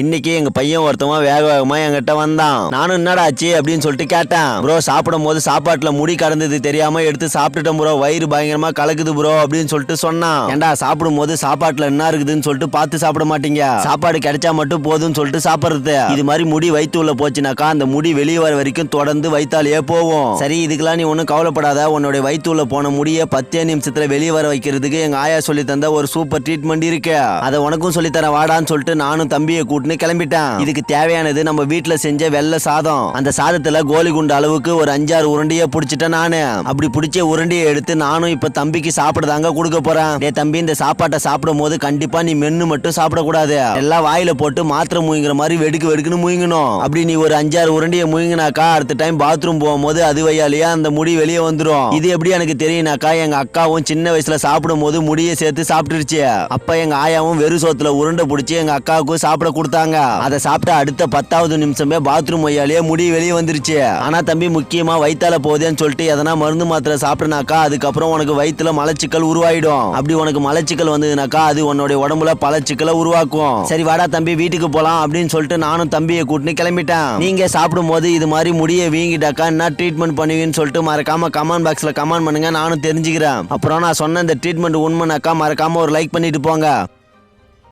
இன்னைக்கு எங்க பையன் ஒருத்தவன் வேக வேகமா என்கிட்ட வந்தான். நானும் என்னடா ஆச்சு அப்படின்னு சொல்லிட்டு கேட்டேன். ப்ரோ சாப்பிடும் போது சாப்பாட்டுல முடி கடந்தது தெரியாம எடுத்து சாப்பிட்டுட்டேன் ப்ரோ. வயிறு பயங்கரமா கலக்குது ப்ரோ. அப்படின்னு சொல்லிட்டு சொன்னான். ஏன்டா சாப்பிடும் போது சாப்பாட்டுல என்ன இருக்குதுன்னு சொல்லிட்டு பார்த்து சாப்பிட மாட்டீங்க? சாப்பாடு கிடைச்சா மட்டும் போதும்னு சொல்லிட்டு சாப்பிடுறது. இது மாதிரி முடி வயிற்று உள்ள போச்சுனாக்கா அந்த முடி வெளியே வர வரைக்கும் தொடர்ந்து வயிற்றாலேயே போவோம் சரி இதுக்கெல்லாம் நீ ஒன்றும் கவலைப்படாத. உன்னோட வயிற்றுள்ள போன முடிய பத்தே நிமிஷத்துல வெளியே வர வைக்கிறதுக்கு எங்க ஆயா சொல்லி தந்த ஒரு சூப்பர் ட்ரீட்மெண்ட் இருக்கு. அதை உனக்கும் சொல்லி தரேன். வாடான்னு சொல்லிட்டு நானும் தம்பியை கூட்டின்னு கிளம்பிட்டேன். இதுக்கு தேவையானது நம்ம வீட்டுல செஞ்ச வெள்ளை சாதம். அந்த சாதத்துல கோலி குண்டு அளவுக்கு ஒரு அஞ்சாறு உருண்டையை புடிச்சிட்டேன் நானு. அப்படி பிடிச்ச உருண்டையை எடுத்து நானும் இப்ப தம்பிக்கு சாப்பிடதாங்க கொடுக்க போறேன். டேய் தம்பி இந்த சாப்பாட்டை சாப்பிடும் போது கண்டிப்பா நீ மென்னு மட்டும் சாப்பிடக்கூடாது. எல்லாம் வாயில போட்டு மாத்திரை முயங்குற மாதிரி வெடுக்கு வெடுக்குன்னு முயங்கணும் அப்படி நீ ஒரு அஞ்சாறு உருண்டையை முயங்கினாக்கா அடுத்த டைம் பாத்ரூம் போகும்போது அது வழியாலேயே அந்த முடி வெளியே வந்துரும். இது எப்படி எனக்கு தெரியுனாக்கா எங்க அக்காவும் சின்ன வயசுல சாப்பிடும் போது முடியை சேர்த்து சாப்பிட்டுருச்சு. அப்ப எங்க ஆயாவும் வெறு சோத்துல உருண்டை பிடிச்சி எங்க அக்காவுக்கு சாப்பிட கொடுத்தாங்க அதை சாப்பிட்ட அடுத்த பத்தாவது நிமிஷமே பாத்ரூம் ஒய்யாலேயே முடி வெளியே வந்துருச்சு. ஆனா தம்பி முக்கியமா வயிற்றால போதேன்னு சொல்லிட்டு எதனா மருந்து மாத்திரை சாப்பிட்டனாக்கா அதுக்கப்புறம் உனக்கு வயிற்றுல மலச்சிக்கல் உருவாயிடும். அப்படி உனக்கு மலச்சிக்கல் வந்ததுனாக்கா அது உன்னோட உடம்புல பல சிக்கலை உருவாக்கும். சரி வாடா தம்பி வீட்டுக்கு போலாம் அப்படின்னு சொல்லிட்டு நானும் தம்பியை கூட்டின்னு கிளம்பிட்டேன். நீங்க சாப்பிடும் போது இது மாதிரி முடியை வீங்கிட்டாக்கா என்ன ட்ரீட்மெண்ட் பண்ணுவீங்கன்னு சொல்லிட்டு மறக்காம கமெண்ட் பாக்ஸ்ல கமெண்ட் பண்ணுங்க நானும் தெரிஞ்சுக்கிறேன். அப்புறம் நான் சொன்ன இந்த ட்ரீட்மெண்ட் உண்மைனாக்கா மறக்காம ஒரு லைக் பண்ணிட்டு போங்க.